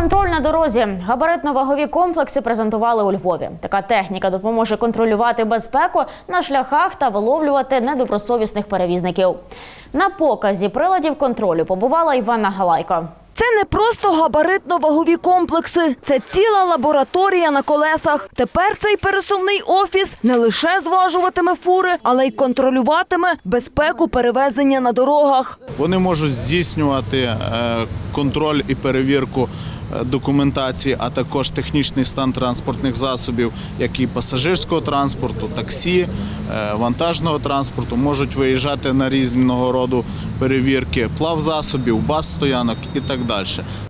на дорозі. Габаритно-вагові комплекси презентували у Львові. Така техніка допоможе контролювати безпеку на шляхах та виловлювати недобросовісних перевізників. На показі приладів контролю побувала Іванна Галайко. Це не просто габаритно-вагові комплекси, це ціла лабораторія на колесах. Тепер цей пересувний офіс не лише зважуватиме фури, але й контролюватиме безпеку перевезення на дорогах. Вони можуть здійснювати е, контроль і перевірку документації, а також технічний стан транспортних засобів, як і пасажирського транспорту, таксі, е, вантажного транспорту. Можуть виїжджати на різного роду перевірки плавзасобів, баз-стоянок і так далі.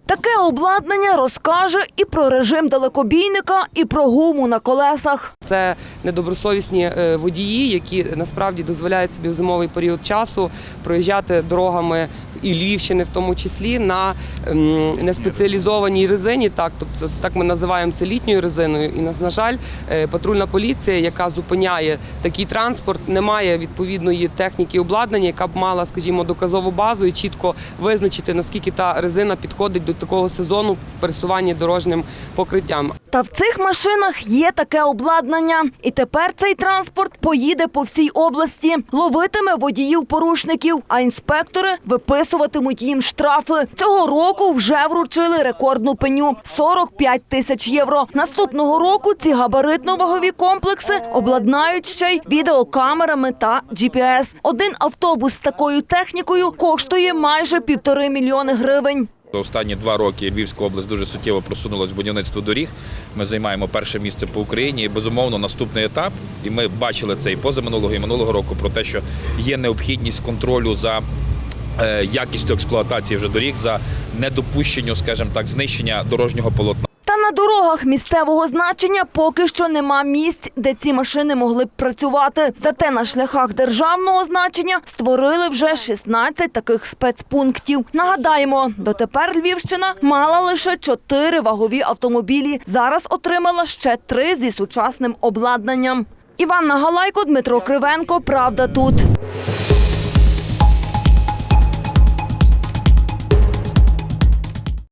Таке обладнання розкаже і про режим далекобійника, і про гуму на колесах. Це недобросовісні е, водії, які насправді дозволяють собі в зимовий період часу проїжджати дорогами і Львівщини, в тому числі на ем, неспеціалізованій резині. Так, тобто так ми називаємо це літньою резиною. І на жаль, е, патрульна поліція, яка зупиняє такий транспорт, не має відповідної техніки обладнання, яка б мала, скажімо, доказову базу і чітко визначити наскільки та резина підходить до такого сезону в пересуванні дорожнім покриттям. Та в цих машинах є таке обладнання. І тепер цей транспорт поїде по всій області, ловитиме водіїв-порушників, а інспектори виписуватимуть їм штрафи. Цього року вже вручили рекордну пеню – 45 тисяч євро. Наступного року ці габаритно-вагові комплекси обладнають ще й відеокамерами та GPS. Один автобус з такою технікою коштує майже півтори мільйони гривень. За Останні два роки Львівська область дуже суттєво просунулась в будівництво доріг. Ми займаємо перше місце по Україні. Безумовно наступний етап. І ми бачили це і позаминулого, і минулого року про те, що є необхідність контролю за е, якістю експлуатації вже доріг, за недопущенню, скажімо так, знищення дорожнього полотна. На дорогах місцевого значення поки що нема місць, де ці машини могли б працювати. Зате на шляхах державного значення створили вже 16 таких спецпунктів. Нагадаємо, дотепер Львівщина мала лише 4 вагові автомобілі. Зараз отримала ще 3 зі сучасним обладнанням. Іванна Галайко, Дмитро Кривенко. Правда тут.